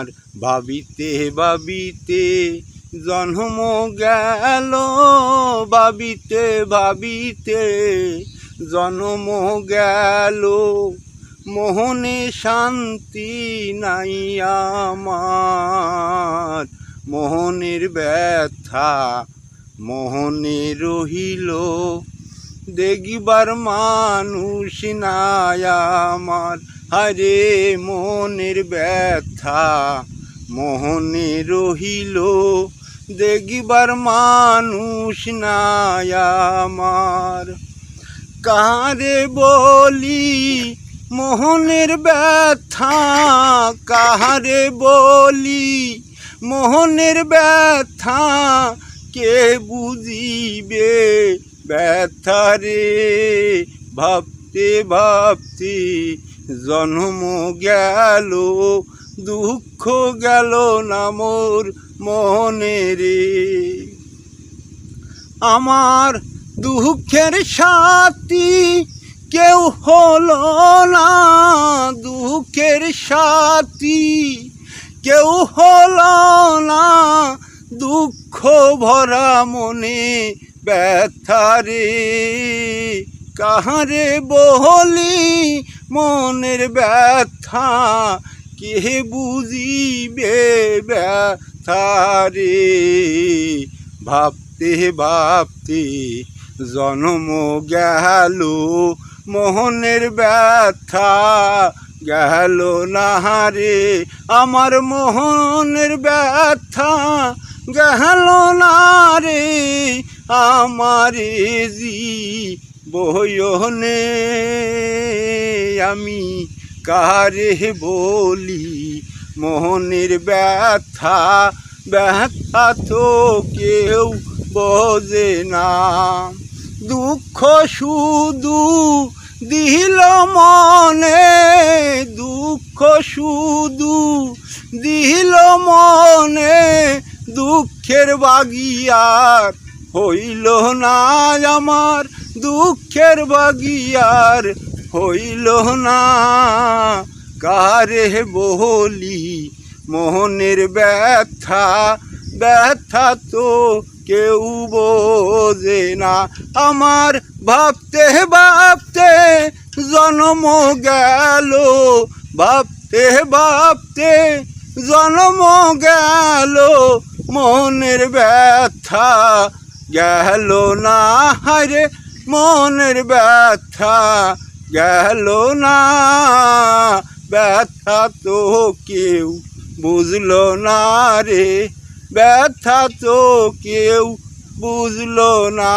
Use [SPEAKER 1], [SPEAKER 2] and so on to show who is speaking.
[SPEAKER 1] আমার ভাবিতে ভাবিতে জন্ম গেল। ভাবিতে ভাবিতে জন্ম গেল। মোহনে শান্তি নাই আমার। মোহনের ব্যথা মোহনে রহিল। দেখিবার মানুষ নাই আমার। হরে মনের ব্যথা, মোহনে রহিল, দেখিবার মানুষ নাই আমার। বলি, মোহনের ব্যথা, কাহারে বলি, মোহনের ব্যথা, কে বুঝিবে ব্যথা রে? ভাবতে ভাবতে জন্ম গেল, দুঃখ গেল না মোর মনে রে। আমার দুঃখের সাথী কেউ হলো না, দুঃখের সাথী কেউ হলো না, দুঃখ ভরা মনে ব্যথারে কাহারে বলি মনের ব্যথা, কে বুঝিবে ব্যথারে? ভাবতে ভাবতে জন্ম গেল, মোহনের ব্যথা গেল না রে আমার মোহনের ব্যথা গেল না রে আমার জি বয়নে আমি কারে বলি? মোহনের ব্যথা ব্যথা তো কেউ বোঝে না। দুঃখ শুধু দিল মনে, দুঃখ শুধু দিল মনে দুঃখের বাগিয়ার হইল না আমার দুঃখের বাগিয়ার, হইল না কারে বলি মোহনের ব্যথা ব্যথা তো কেউ বোঝে না। আমার ভাবতে ভাবতে জন্ম গেল, ভাবতে ভাবতে জন্ম গেল মনের ব্যথা গেল না হারে মনের ব্যথা, গেল না, ব্যথা তো কেউ বুঝলো না রে, ব্যথা তো কেউ বুঝলো না।